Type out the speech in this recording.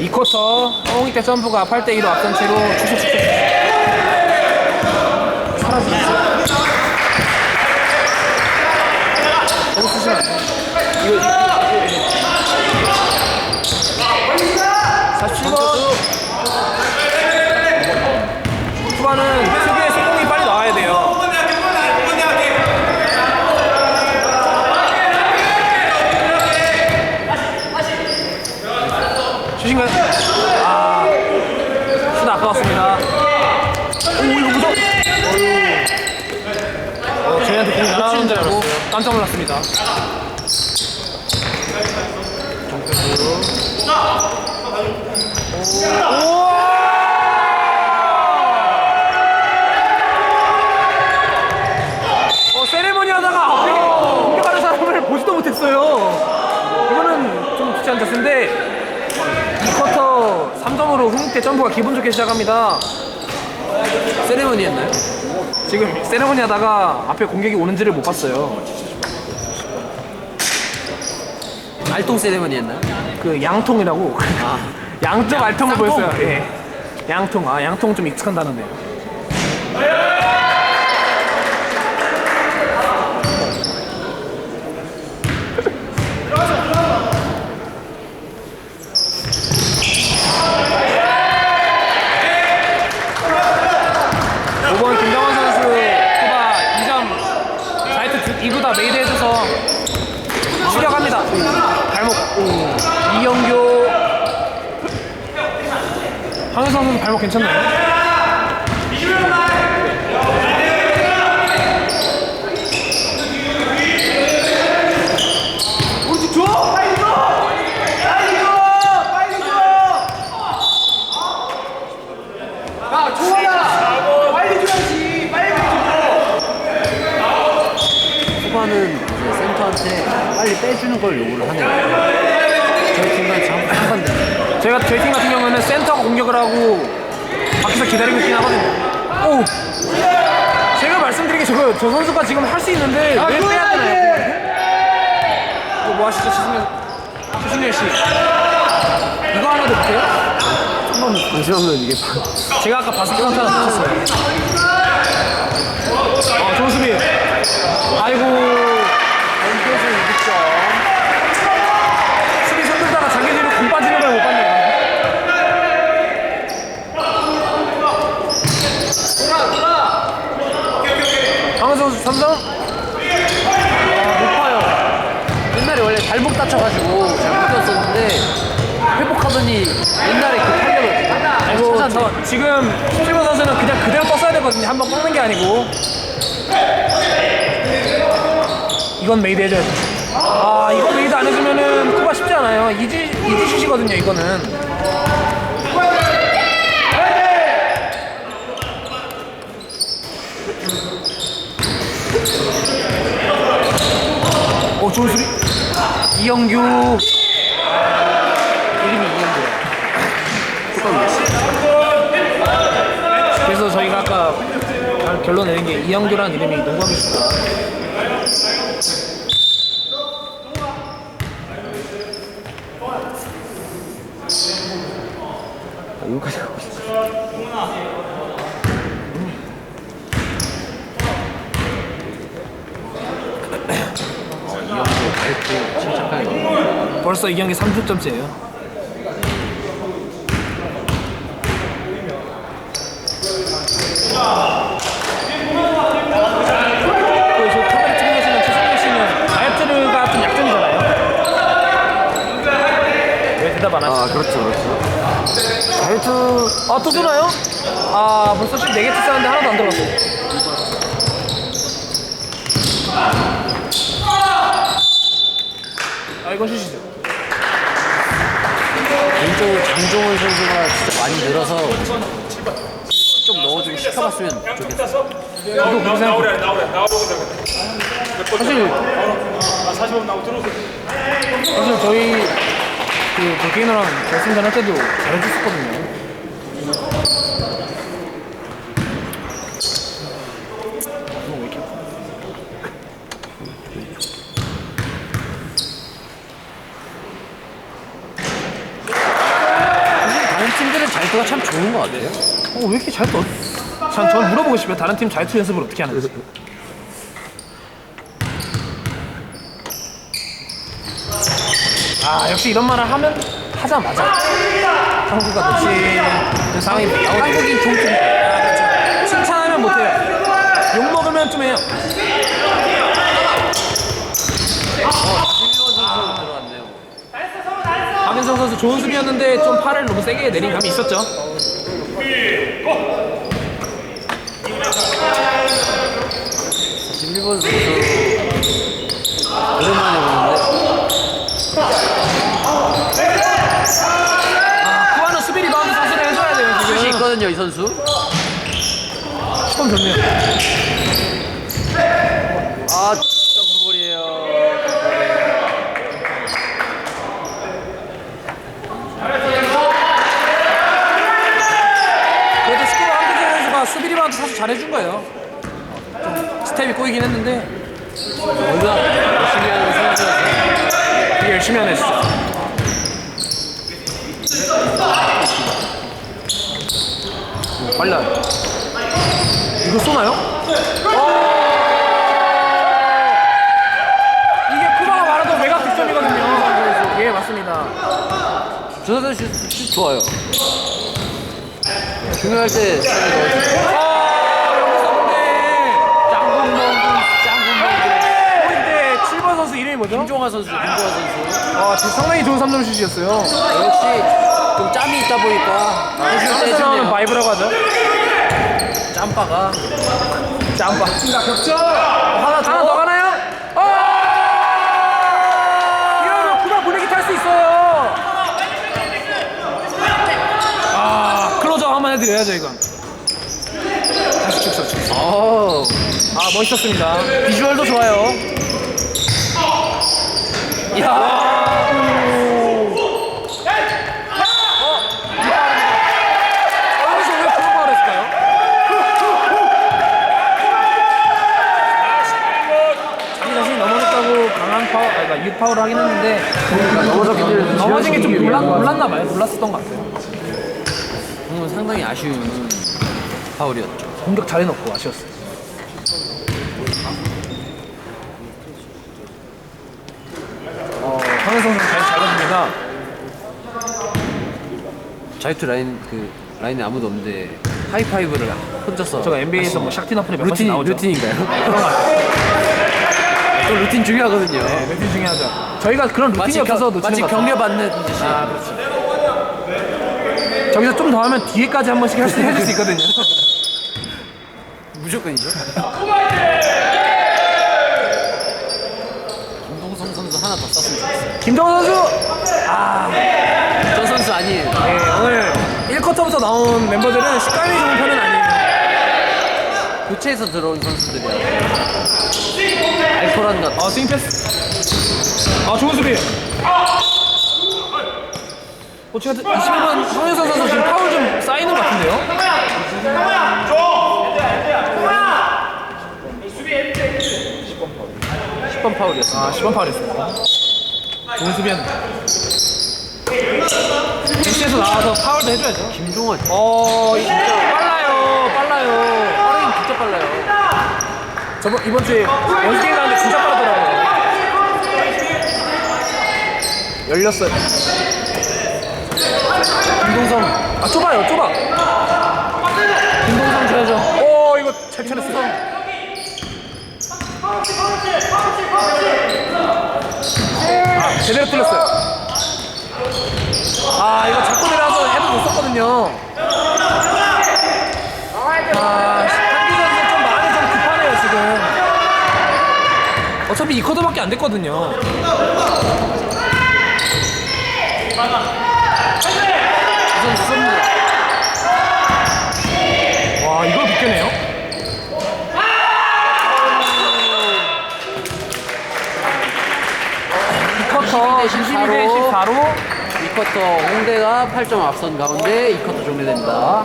2쿼터 홍익대 점프가 8대2로 앞선 채로 사라지겠어 너무 쓰시면 안 돼. 이거 47번 후반은 특유의 속공이 빨리 나와야 돼요 주신가요? 아, 수다 아까웠습니다. 오, 이거 무서 어, 저희한테 공이 날아오는 줄 알고 깜짝 놀랐습니다. 어, 세레머니 하다가 앞에 공격하는 사람을 보지도 못했어요. 이거는 좀 좋지 않은 자세인데 2쿼터 3점으로 흥국대 점프가 기분 좋게 시작합니다. 세레머니 했나요? 지금 세레머니 하다가 앞에 공격이 오는지를 못 봤어요. 알통 세레머니 했나요? 그 양통이라고 아, 양쪽 알통을 쌍통? 보였어요. 예. 양통 아 양통 좀 익숙한 단어네요. 오번 김정환 선수 후바 2점 자이트 2구다 메이드 해줘서 추격합니다. 발목 오. 이영교 황현성 선수 발목 괜찮나요? 우리 줘! 빨리 줘! 빨리 줘! 빨리 줘! 야, 조원아! 빨리 줘야지! 빨리 줘! 후반은 이제 센터한테 빨리 빼주는 걸 요구를 하네요. 저희 팀과 참 상반대. 저희가 저희 팀 같은 경우는 센터가 공격을 하고 밖에서 기다리고 있긴 하거든요. 오! 제가 말씀드린 게 저거 저 선수가 지금 할 수 있는데 왜 빼야 되나요? 이거 뭐 하시죠, 최승열 최승열 씨? 이거 하나도 못해요? 잠시만요, 이게 제가 아까 바스켓 하나 붙였어요. 아, 좋은 수비. 아이고 6점. 수비 손들다가 자기 뒤로 공 빠지는 걸 못 봤네요. 강원 선수 3점? 아, 높아요. 옛날에 원래 발목 다쳐가지고 잘 못 뛰었었는데 회복하더니 옛날에 그 탄력을 아이고, 찾았네. 저 지금 17번 선수는 그냥 되거든요. 한 번 꺾는 게 아니고. 이건 메이드 해줘야 돼. 아, 이거 메이드 안 해주면은 쿠바 쉽지 않아요. 이지, 이지 슛이거든요, 이거는. 오, 좋은 수비. 이영규. 이름이 이영규야. 그래서 저희가 결론 내린 게 이영규라는 이름이 농구하기 쉽다. 아, 여기까지 가고 있어. 어, 이 형도 밝고 침착하게 벌써 이 경기 30점째예요. 그 저 카메라 찍은 계시는 최승민 씨는 다이어트가 좀 약점이잖아요. 왜 대답 안 하시죠? 아, 그렇죠, 그렇죠. 다이어트 아또 쏘나요? 아 벌써 슛 4개 치었는데 하나도 안 들어갔어요. 아 이건 슛이죠. 개인적으로 장종원 선수가 진짜 많이 늘어서 좀 넣어주고 시켜봤으면 좋겠어요. 저도 그렇게 생각해요. 사실 사실 저희 그 볼케이노랑 결승전 할 때도 잘해줬었거든요. 이거 왜 이렇게 아파? 팀들은 자유투가 참 좋은 것 같아요. 어, 왜 이렇게 잘 떠? 전, 전 물어보고 싶어요. 다른 팀 자유투 연습을 어떻게 하는지. 아, 역시 이런 말을 하면 하자마자 한국과 놓친 그 상황이 나오죠. 한국인 좋은 팀. 칭찬하면 못해요. 욕 먹으면 좀 해요. 들어왔네요. 박인성 선수 좋은 수비였는데 좀 팔을 너무 세게 내린 감이 있었죠. 김일원 선수 오랜만에 보는데 아, 쿠아는 수비 리바운드 선수를 해줘야 돼요. 슛이 지금. 있거든요 이 선수. 슈퍼 좋네요. 아 점프볼이에요. 그래도 스코어 한국인 선수가 수비 리바운드 사실 잘해준 거예요. 좀 스텝이 꼬이긴 했는데 워낙 열심히 하는 선수라서 되게 열심히 하네 진짜. 오, 빨라. 이거 쏘나요? 어! 이게 쿠바가 말하던 외곽 득점이거든요. 예 맞습니다. 저 선수 슛, 슛 좋아요. 중요할 때 슛을 넣어주고. 아 여기서 근데 짱구 먹고 짱구 먹고. 포인트 7번 선수 이름이 뭐죠? 김종화 선수, 김종화 선수. 아 진짜 상당히 좋은 3점 슛이었어요. 역시 좀 짬이 있다 보니까 해줄 때 한국에서 나오는 해주네요. 바이브라고 하죠. 짬바가 짬바. 격점. 하나 더. 하나 더 가나요? 어! 이러면 쿠바 분위기 탈 수 있어요. 아 클로저 한번 해드려야죠 이건. 다시 축소 축소. 어아 멋있었습니다. 비주얼도 좋아요. 이야 어, 여기서 왜 그런 파울 했을까요? 자기 자신이 넘어졌다고 강한 파울, 아니, 그러니까 파울을 하긴 했는데 넘어졌기를 넘어진 게좀 몰랐, 몰랐나 봐요. 몰랐었던 것 같아요. 음, 상당히 아쉬운 파울이었죠. 공격 잘 해놓고 아쉬웠어요. 어, 황현 선수 잘, 잘 던집니다. 자유투 라인 그 라인에 아무도 없는데 하이파이브를 혼자서 제가 NBA에서 뭐몇 번씩 루틴 나오죠. 루틴인가요? 그런 것 같아요. 또 루틴 중요하거든요. 네, 루틴 중요하죠. 저희가 그런 루틴이 마치 없어서 놓치는 마치 것 같아요. 격려받는 듯이. 아, 그렇지. 저기서 좀 더 하면 뒤에까지 한 번씩 할 수, 해줄 수 있거든요. 무조건이죠. 김동성 선수 하나 더 썼으면 좋겠어요. 김정은 선수! 저 선수 아니에요. 네, 오늘 1쿼터부터 나온 멤버들은 식감이 좋은 편은 아니에요. 교체해서 들어온 선수들이야. 알토란 같은. 아, 스윙 패스. 아, 좋은 수비. 어, 제가 21번 황현선 선수 지금 파울 좀 쌓이는 것 같은데요? 번 파울이었어. 아, 10번 파울이었어요. 좋은 수비였는데. 벤치에서 나와서 파울도 해줘야죠. 김종원. 어, 이- 빨라요, 빨라요. 빠르긴 진짜 빨라요. 저번 이번 주에 연습ゲ임 가는데 진짜 빠르더라고요. 열렸어요. 김동성. 아 좁아요, 좁아. 김동성 줘야죠. 오 이거 잘 쳐냈어. 아 제대로 뚫렸어요. 아 이거 잡고 내려와서 해도 못 썼거든요. 아, 한기 선수 좀 마음이 좀 급하네요, 지금. 어차피 이 쿼터밖에 안 됐거든요. 우선 무섭네요. 와, 이걸? 이 쿼터 22대 14로 2쿼터 홍대가 8점 앞선 가운데 2쿼터 종료됩니다.